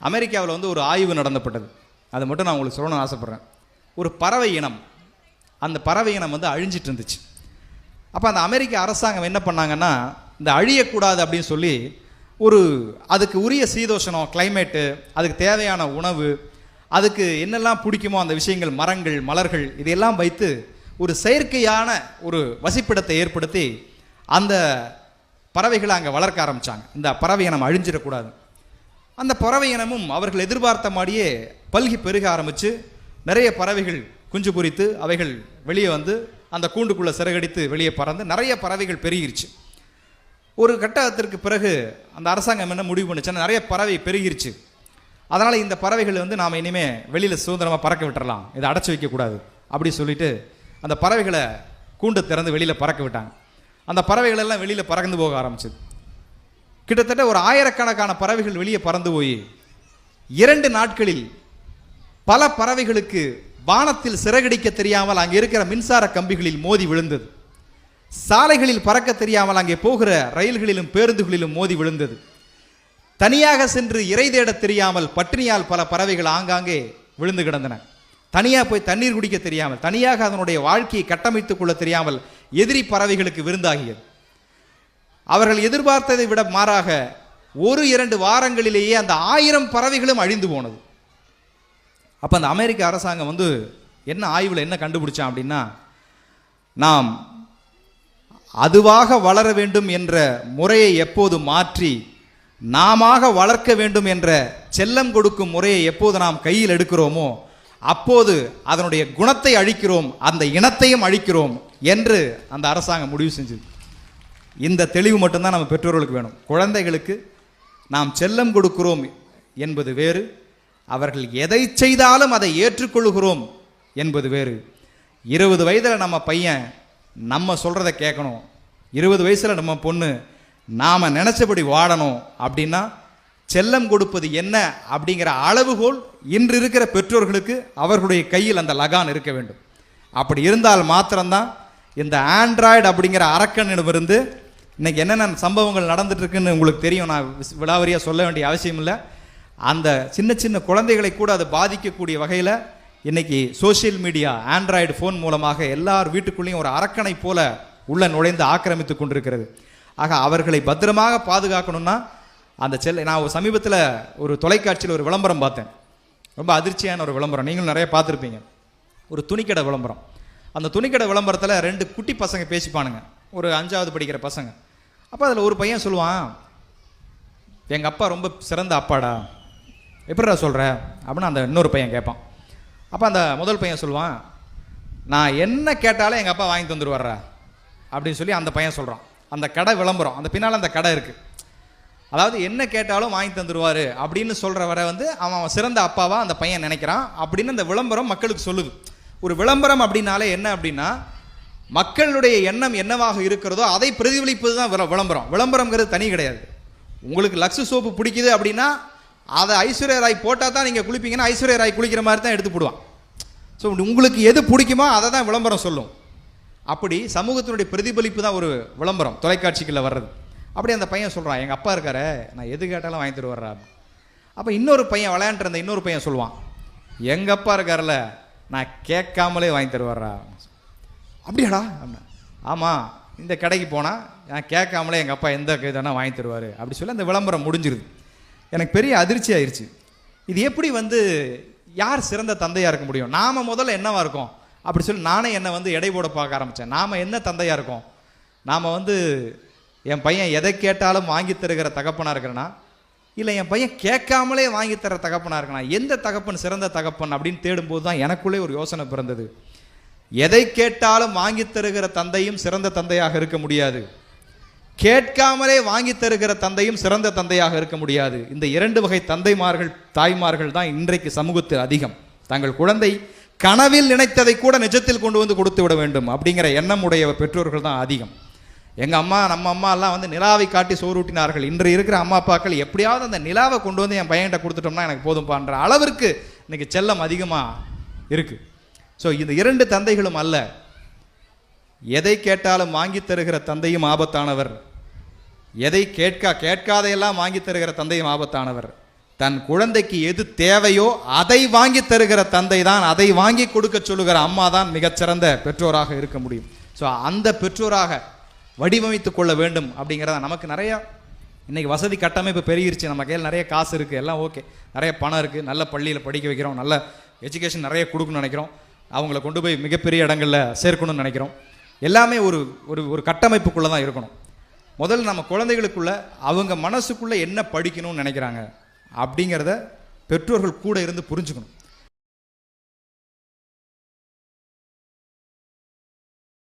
அமெரிக்காவில் வந்து ஒரு ஆய்வு நடந்தப்பட்டது. அது மட்டும் நான் உங்களுக்கு சொல்லணும்னு ஆசைப்பட்றேன். ஒரு பறவை இனம். அந்த பறவை இனம் வந்து அழிஞ்சிட்டு இருந்துச்சு. அப்போ அந்த அமெரிக்க அரசாங்கம் என்ன பண்ணாங்கன்னா இந்த அழியக்கூடாது அப்படின்னு சொல்லி ஒரு அதுக்கு உரிய சீதோஷணம் கிளைமேட்டு அதுக்கு தேவையான உணவு அதுக்கு என்னெல்லாம் பிடிக்குமோ அந்த விஷயங்கள் மரங்கள் மலர்கள் இதையெல்லாம் வைத்து ஒரு செயற்கையான ஒரு வசிப்பிடத்தை ஏற்படுத்தி அந்த பறவைகளை அங்கே வளர்க்க ஆரம்பிச்சாங்க. இந்த பறவை இனம் அழிஞ்சிடக்கூடாது. அந்த பறவை இனமும் அவர்கள் எதிர்பார்த்த மாதிரியே பல்கி பெருக ஆரம்பித்து நிறைய பறவைகள் குஞ்சு பொரித்து அவைகள் வெளியே வந்து அந்த கூண்டுக்குள்ளே சிறகடித்து வெளியே பறந்து நிறைய பறவைகள் பெருகிருச்சு. ஒரு கட்டத்திற்கு பிறகு அந்த அரசாங்கம் என்ன முடிவு பண்ணுச்சுன்னா நிறைய பறவை பெருகிருச்சு. அதனால் இந்த பறவைகள் வந்து நாம் இனிமேல் வெளியில் சுதந்திரமாக பறக்க விட்டுறலாம். இதை அடைச்சி வைக்கக்கூடாது அப்படி சொல்லிட்டு அந்த பறவைகளை கூண்டு திறந்து வெளியில் பறக்க விட்டாங்க. அந்த பறவைகளெல்லாம் வெளியில் பறந்து போக ஆரம்பிச்சிது. கிட்டத்தட்ட ஒரு ஆயிரக்கணக்கான பறவைகள் வெளியே பறந்து போய் இரண்டு நாட்களில் பல பறவைகளுக்கு வானத்தில் சிறகடிக்க தெரியாமல் அங்கே இருக்கிற மின்சார கம்பிகளில் மோதி விழுந்தது. சாலைகளில் பறக்க தெரியாமல் அங்கே போகிற ரயில்களிலும் பேருந்துகளிலும் மோதி விழுந்தது. தனியாக சென்று இறை தேடத் தெரியாமல் பட்டினியால் பல பறவைகள் ஆங்காங்கே விழுந்து கிடந்தன. தனியாக போய் தண்ணீர் குடிக்க தெரியாமல் தனியாக அதனுடைய வாழ்க்கையை கட்டமைத்துக் கொள்ள தெரியாமல் எதிரி பறவைகளுக்கு விருந்தாகியது. அவர்கள் எதிர்பார்த்ததை விட மாறாக ஒரு இரண்டு வாரங்களிலேயே அந்த ஆயிரம் பறவைகளும் அழிந்து போனது. அப்போ அந்த அமெரிக்க அரசாங்கம் வந்து என்ன ஆய்வில் என்ன கண்டுபிடிச்சான் அப்படின்னா நாம் அதுவாக வளர வேண்டும் என்ற முறையை எப்போது மாற்றி நாமாக வளர்க்க வேண்டும் என்ற செல்லம் கொடுக்கும் முறையை எப்போது நாம் கையில் எடுக்கிறோமோ அப்போது அதனுடைய குணத்தை அழிக்கிறோம் அந்த இனத்தையும் அழிக்கிறோம் என்று அந்த அரசாங்கம் முடிவு செஞ்சது. இந்த தெளிவு மட்டும்தான் நம்ம பெற்றோர்களுக்கு வேணும். குழந்தைகளுக்கு நாம் செல்லம் கொடுக்கிறோம் என்பது வேறு அவர்கள் எதை செய்தாலும் அதை ஏற்றுக்கொள்கிறோம் என்பது வேறு. இருபது வயதில் நம்ம பையன் நம்ம சொல்கிறத கேட்கணும். இருபது வயசில் நம்ம பொண்ணு நாம் நினச்சபடி வாழணும் அப்படின்னா செல்லம் கொடுப்பது என்ன அப்படிங்கிற அளவுகோல் இன்று இருக்கிற பெற்றோர்களுக்கு அவர்களுடைய கையில் அந்த லகான் இருக்க வேண்டும். அப்படி இருந்தால் மாத்திரம்தான் இந்த ஆண்ட்ராய்டு அப்படிங்கிற அரக்கனிடமிருந்து இன்னைக்கு என்னென்ன சம்பவங்கள் நடந்துட்டு இருக்குன்னு உங்களுக்கு தெரியும். நான் விஸ்- சொல்ல வேண்டிய அவசியம் இல்லை. அந்த சின்ன சின்ன குழந்தைகளை கூட அது பாதிக்கக்கூடிய வகையில் இன்னைக்கு சோஷியல் மீடியா ஆண்ட்ராய்டு ஃபோன் மூலமாக எல்லார் வீட்டுக்குள்ளேயும் ஒரு அரக்கனை போல உள்ள நுழைந்து ஆக்கிரமித்து கொண்டிருக்கிறது. ஆக அவர்களை பத்திரமாக பாதுகாக்கணும்னா அந்த செல் நான் ஒரு சமீபத்தில் ஒரு தொலைக்காட்சியில் ஒரு விளம்பரம் பார்த்தேன். ரொம்ப அதிர்ச்சியான ஒரு விளம்பரம். நீங்களும் நிறைய பார்த்துருப்பீங்க. ஒரு துணிக்கடை விளம்பரம். அந்த துணிக்கடை விளம்பரத்தில் ரெண்டு குட்டி பசங்க பேசிப்பானுங்க. ஒரு அஞ்சாவது படிக்கிற பசங்க. அப்போ அதில் ஒரு பையன் சொல்லுவான் எங்கள் அப்பா ரொம்ப சிறந்த அப்பாடா. எப்படிடா சொல்கிற அப்படின்னு அந்த இன்னொரு பையன் கேட்பான். அப்போ அந்த முதல் பையன் சொல்லுவான் நான் என்ன கேட்டாலும் எங்கள் அப்பா வாங்கி தந்துடுவாரா அப்படின்னு சொல்லி அந்த பையன் சொல்கிறான் அந்த கடை விளம்பரம் அந்த பின்னால் அந்த கடை இருக்குது அதாவது என்ன கேட்டாலும் வாங்கி தந்துடுவார் அப்படின்னு சொல்கிற வரை வந்து அவன் அவன் சிறந்த அப்பாவாக அந்த பையன் நினைக்கிறான் அப்படின்னு அந்த விளம்பரம் மக்களுக்கு சொல்லுது. ஒரு விளம்பரம் அப்படின்னாலே என்ன அப்படின்னா மக்களுடைய எண்ணம் என்னவாக இருக்கிறதோ அதை பிரதிபலிப்பது தான் விள- விளம்பரம். விளம்பரம்ங்கிறது தனி கிடையாது. உங்களுக்கு லக்ஸு சோப்பு பிடிக்குது அப்படின்னா அதை ஐஸ்வர்யா ராய் போட்டால் தான் நீங்கள் குளிப்பீங்கன்னா ஐஸ்வர்யா ராய் குளிக்கிற மாதிரி தான் எடுத்து போடுவான். ஸோ உங்களுக்கு எது பிடிக்குமோ அதை தான் விளம்பரம் சொல்லும். அப்படி சமூகத்தினுடைய பிரதிபலிப்பு தான் ஒரு விளம்பரம் தொலைக்காட்சிகளில் வர்றது. அப்படி அந்த பையன் சொல்கிறான் எங்கள் அப்பா இருக்காரு நான் எது கேட்டாலும் வாங்கி தருவாரா அப்போ இன்னொரு பையன் விளையாண்டுருந்த இன்னொரு பையன் சொல்லுவான் எங்கள் அப்பா இருக்காருல்ல நான் கேட்காமலே வாங்கி தருவாரா அப்படியாடா? அப்படின்னா ஆமாம் இந்த கடைக்கு போனால் நான் கேட்காமலே எங்கள் அப்பா எந்த இதெல்லாம் வாங்கி தருவார் அப்படி சொல்லி அந்த விளம்பரம் முடிஞ்சிருது. எனக்கு பெரிய அதிர்ச்சி ஆயிடுச்சு இது எப்படி வந்து யார் சிறந்த தந்தையாக இருக்க முடியும்? நாம் முதல்ல என்னவா இருக்கோம்? அப்படி சொல்லி நானே என்னை வந்து எடை போட பார்க்க ஆரம்பித்தேன் நாம் என்ன தந்தையாக இருக்கோம்? நாம் வந்து என் பையன் எதை கேட்டாலும் வாங்கி தருகிற தகப்பனாக இருக்கிறேன்னா இல்லை என் பையன் கேட்காமலே வாங்கி தர தகப்பனாக இருக்கனா எந்த தகப்பன் சிறந்த தகப்பன் அப்படின்னு தேடும்போது தான் எனக்குள்ளே ஒரு யோசனை பிறந்தது. எதை கேட்டாலும் வாங்கி தருகிற தந்தையும் சிறந்த தந்தையாக இருக்க முடியாது. கேட்காமலே வாங்கி தருகிற தந்தையும் சிறந்த தந்தையாக இருக்க முடியாது. இந்த இரண்டு வகை தந்தைமார்கள் தாய்மார்கள் தான் இன்றைக்கு சமூகத்தில் அதிகம். தங்கள் குழந்தை கனவில் நினைத்ததை கூட நிஜத்தில் கொண்டு வந்து கொடுத்து விட வேண்டும் அப்படிங்கிற எண்ணம் உடைய பெற்றோர்கள் தான் அதிகம். எங்கள் அம்மா நம்ம அம்மா எல்லாம் வந்து நிலாவை காட்டி சோறூட்டினார்கள் இன்று இருக்கிற அம்மா அப்பாக்கள் எப்படியாவது அந்த நிலாவை கொண்டு வந்து என் பையன்கிட்ட கொடுத்துட்டோம்னா எனக்கு போதும்பான்ற அளவிற்கு இன்னைக்கு செல்லம் அதிகமாக இருக்குது ஸோ இந்த இரண்டு தந்தைகளும் அல்ல. எதை கேட்டாலும் வாங்கி தருகிற தந்தையும் ஆபத்தானவர். எதை கேட்கா கேட்காதையெல்லாம் வாங்கி தருகிற தந்தையும் ஆபத்தானவர். தன் குழந்தைக்கு எது தேவையோ அதை வாங்கி தருகிற தந்தை தான் அதை வாங்கி கொடுக்க சொல்லுகிற அம்மா தான் மிகச்சிறந்த பெற்றோராக இருக்க முடியும். ஸோ அந்த பெற்றோராக வடிவமைத்து கொள்ள வேண்டும் அப்படிங்கிறத நமக்கு நிறையா இன்றைக்கி வசதி கட்டமைப்பு பெருகிருச்சு. நம்ம கையில் நிறைய காசு இருக்குது எல்லாம் ஓகே. நிறைய பணம் இருக்குது நல்ல பள்ளியில் படிக்க வைக்கிறோம் நல்ல எஜுகேஷன் நிறைய கொடுக்கணும்னு நினைக்கிறோம். அவங்கள கொண்டு போய் மிகப்பெரிய இடங்களில் சேர்க்கணும்னு நினைக்கிறோம். எல்லாமே ஒரு ஒரு ஒரு கட்டமைப்புக்குள்ளே தான் இருக்கணும். முதல்ல நம்ம குழந்தைகளுக்குள்ள அவங்க மனசுக்குள்ளே என்ன படிக்கணும்னு நினைக்கிறாங்க அப்படிங்கிறத பெற்றோர்கள் கூட இருந்து புரிஞ்சுக்கணும்.